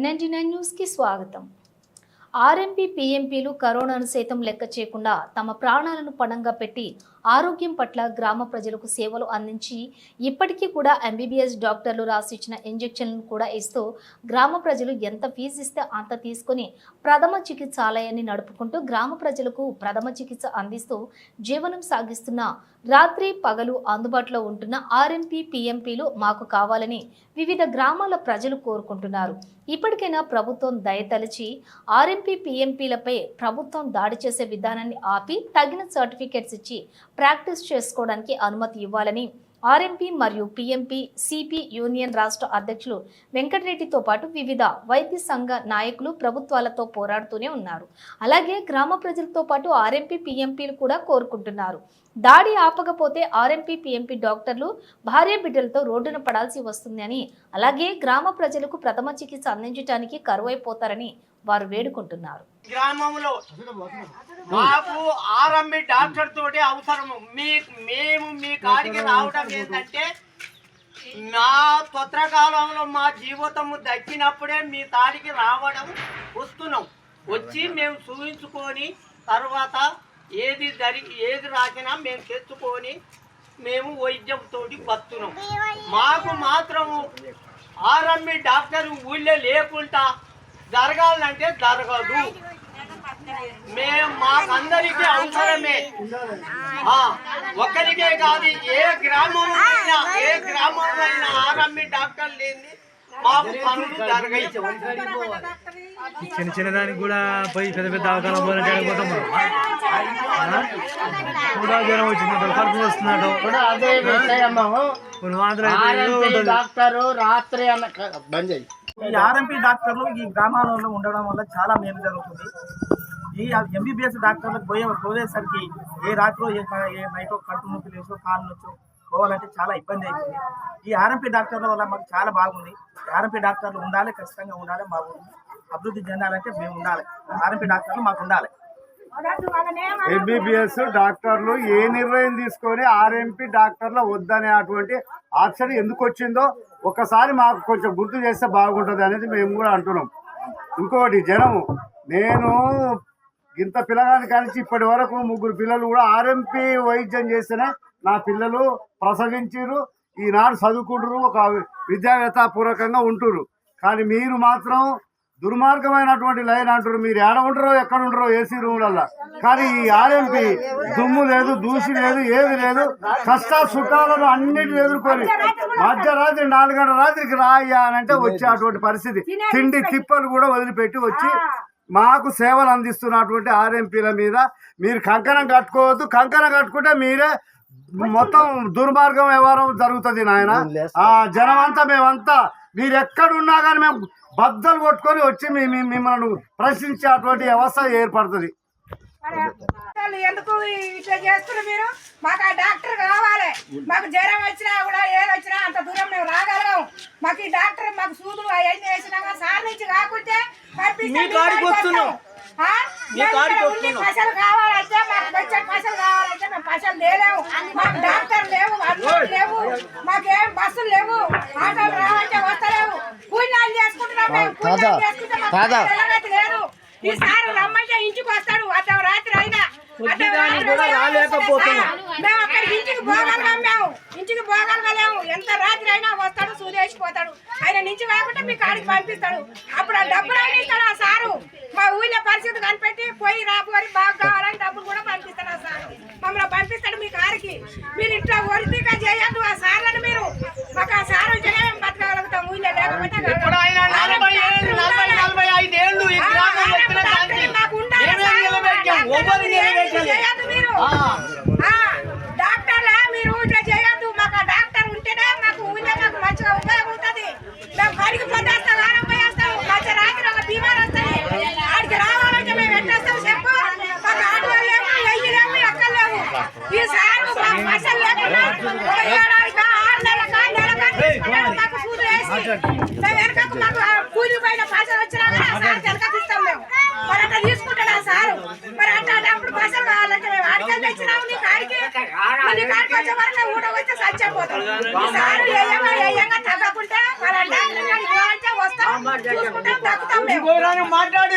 NNT nine న్యూస్కి స్వాగతం. RMP పీఎంపీలు కరోనాను సైతం లెక్క చేయకుండా తమ ప్రాణాలను పణంగా పెట్టి ఆరోగ్యం పట్ల గ్రామ ప్రజలకు సేవలు అందించి ఇప్పటికీ కూడా ఎంబీబీఎస్ డాక్టర్లు రాసిచ్చిన ఇంజెక్షన్లను కూడా ఇస్తూ గ్రామ ప్రజలు ఎంత ఫీజు ఇస్తే అంత తీసుకొని ప్రథమ చికిత్సాలయాన్ని నడుపుకుంటూ గ్రామ ప్రజలకు ప్రథమ చికిత్స అందిస్తూ జీవనం సాగిస్తున్న రాత్రి పగలు అందుబాటులో ఉంటున్న ఆర్ఎంపీ పీఎంపీలు మాకు కావాలని వివిధ గ్రామాల ప్రజలు కోరుకుంటున్నారు. ఇప్పటికైనా ప్రభుత్వం దయతలిచి ఆర్ఎంపీ పీఎంపీలపై ప్రభుత్వం దాడి చేసే విధానాన్ని ఆపి తగిన సర్టిఫికెట్స్ ఇచ్చి ప్రాక్టీస్ చేసుకోవడానికి అనుమతి ఇవ్వాలని ఆర్ఎంపీ మరియు పీఎంపీ సిపి యూనియన్ రాష్ట్ర అధ్యక్షులు వెంకటరెడ్డితో పాటు వివిధ వైద్య సంఘ నాయకులు ప్రభుత్వాలతో పోరాడుతూనే ఉన్నారు. అలాగే గ్రామ ప్రజలతో పాటు ఆర్ఎంపీ పీఎంపీలు కూడా కోరుకుంటున్నారు. దాడి ఆపకపోతే ఆర్ఎంపీ పీఎంపీ డాక్టర్లు భార్య బిడ్డలతో రోడ్డున పడాల్సి వస్తుందని అలాగే గ్రామ ప్రజలకు ప్రథమ చికిత్స అందించడానికి కరువైపోతారని వారు వేడుకుంటున్నారు. గ్రామంలో మాకు ఆర్ఎంబి డాక్టర్ తోటి అవసరము. మీ మేము మీ కాడికి రావడం ఏంటంటే నా కాలంలో మా జీవితము దక్కినప్పుడే మీ తాడికి రావడం వస్తున్నాం. వచ్చి మేము చూపించుకొని తర్వాత ఏది జరిగి ఏది రాసినా మేము తెచ్చుకొని మేము వైద్యంతో బతున్నాం. మాకు మాత్రము ఆర్ఎంబి డాక్టర్ ఊళ్ళో లేకుండా జరగాలంటే జరగదు. మేము మాకందరికీ అవసరమే. ఒక్కరికే కాదు ఏ గ్రామం ఏ గ్రామంలో అయినా ఆర్ఎంబి డాక్టర్ లేని మాకు పనులు జరగాయి. చిన్న చిన్న దానికి కూడా పోయి పెద్ద పెద్ద అవకాశం పోయినట్టు పోతాం కూడా జ్వరం వచ్చిందంట కడుపు వస్తున్నాడు అదే డాక్టరు రాత్రి అన్న బంద్ ఈ ఆర్ఎంపీ డాక్టర్లు ఈ గ్రామాలలో ఉండడం వల్ల చాలా మేలు జరుగుతుంది. ఈ ఎంబీబీఎస్ డాక్టర్లకు పోయే పోయేసరికి ఏ రాత్రో ఏ ఏ నైటో కడుపు నొప్పి లేచో కాలు నొచ్చో పోవాలంటే చాలా ఇబ్బంది అవుతుంది ఈ ఆర్ఎంపీ డాక్టర్ల వల్ల మాకు చాలా బాగుంది. ఆర్ఎంపీ డాక్టర్లు ఉండాలి ఖచ్చితంగా ఉండాలి మా అభివృద్ధి చెందాలంటే మేము ఉండాలి. ఆర్ఎంపీ డాక్టర్లు మాకు ఉండాలి. ఎంబీబీఎస్ డాక్టర్లు ఏ నిర్ణయం తీసుకొని ఆర్ఎంపీ డాక్టర్ల వద్దనే అటువంటి ఆప్షన్ ఎందుకు వచ్చిందో ఒకసారి మాకు కొంచెం గుర్తు చేస్తే బాగుంటుంది అనేది మేము కూడా అంటున్నాం. ఇంకొకటి జనము నేను ఇంత పిల్లగాని కలిసి ఇప్పటి వరకు ముగ్గురు పిల్లలు కూడా ఆర్ఎంపీ వైద్యం చేస్తేనే నా పిల్లలు ప్రసవించారు ఈనాడు చదువుకుంటారు ఒక విద్యావేత్త పూర్వకంగా ఉంటురు కానీ మీరు మాత్రం దుర్మార్గమైనటువంటి లైన్ అంటారు మీరు ఏడ ఉంటారో ఎక్కడ ఉంటారో ఏసీ రూమ్లల్లో. కానీ ఈ ఆర్ఎంపీ దుమ్ము లేదు దూసి లేదు ఏది లేదు. కష్ట సుఖాలను అన్నిటిని ఎదుర్కొని మధ్యరాత్రి నాలుగంట రాత్రికి రాయ్యా అని అంటే వచ్చే అటువంటి పరిస్థితి. తిండి తిప్పలు కూడా వదిలిపెట్టి వచ్చి మాకు సేవలు అందిస్తున్నటువంటి ఆర్ఎంపీల మీద మీరు కంకణం కట్టుకోవద్దు. కంకణం కట్టుకుంటే మీరే మొత్తం దుర్మార్గం వ్యవహారం జరుగుతుంది నాయన. ఆ జనమంతా మేమంతా మీరు ఎక్కడున్నా కానీ మేము బద్దలు కొట్టుకొని వచ్చి మిమ్మల్ని ప్రశ్నించేటువంటి వ్యవస్థ ఏర్పడుతుంది. ఎందుకు ఇట్లా చేస్తున్నారు మీరు? మాకు ఆ డాక్టర్ కావాలి. మాకు జ్వరం వచ్చినా కూడా ఏది వచ్చినా అంత దూరం మేము రాగలగాం. మాకు ఈ డాక్టర్ మాకు సూదులు అవన్నీ వేసినా కానీ సార్ నుంచి కాకుంటే. పైసలు కావాలంటే మాకు వచ్చే పైసలు కావాలంటే మేము పైసలు లేలేము మాకు డాక్టర్ లేవు అన్నం లేవు మాకేం బస్సులు లేవు ఆటోలు కూలినాలు తెల్లగతి లేదు ఈసారి రమ్మంటే ఇంటికి వస్తాడు. అతను రాత్రి అయినా. మేము అక్కడికి ఇంటికి పోగలగాం మేము? ఇంటికి పోగలగలేము ఎంత రాత్రి అయినా వస్తాడు సూదేసిపోతాడు ఆయన నుంచి కాకుండా మీ కాడికి పంపిస్తాడు. అప్పుడు ఆ డబ్బులు అయినా ఇస్తాడు ఆ సారు. మా ఊళ్ళో పరిస్థితి కనిపెట్టి పోయి రాబోరి బాగా కావాలని డబ్బులు కూడా పంపిస్తాడు ఆ సారు. మమ్మల్ని పంపిస్తాడు మీ కాడికి. మీరు ఇట్లా ఒరితిగా చేయొద్దు ఆ సార్లను మీరు. మాకు ఆ సారు బతకగలుగుతాం. ఊళ్ళో లేకపోతే ఇప్పుడు ఆయన నలభై ఏళ్ళు నలభై నలభై ఐదు ఏళ్ళు ఈ గ్రామం వచ్చిన దానికి మేమే నిలబెట్టాం ఎవరు నిలబెట్టలేదు ఆ. డాక్టర్లా మీరు ఇట్లా చేయొద్దు. మాకు డాక్టర్ ఉంటేనే మాకు ఊళ్ళో మాకు మంచిగా ఉపయోగం ఉంటుంది. మేము బడికి పొద్దేస్తాం వారం పోయేస్తాం మధ్య రాత్రి ఒక బీమార్ వస్తుంది ఆడికి రావాలంటే మేము ఎట్టేస్తాం చెప్పు. మాకు ఆటోలు లేవు లేవు ఈసారి మాకు పైసలు లేకుండా ఆరు వేసి. మేము వెనకకు మాకు ఆ కూలి పైన పైసలు వచ్చినా కానీ ఆ సార్ వెనకకు ఇస్తాం మేము మరి అట్లా తీసుకుంటాడు ఆ సారు మరి అట్లా అప్పుడు పైసలు కావాలంటే మేము ఆడికెళ్ళి తెచ్చినాము నీ కాడికి మరి నీ కాడికి వచ్చే వరకు ఊట వచ్చి చచ్చిపోతాం. ఈ సారు ఏయంగా ఏయంగా తగ్గకుంటే పోవాలంటే వస్తాం చూసుకుంటాం తగ్గుతాం మేము. మాట్లాడు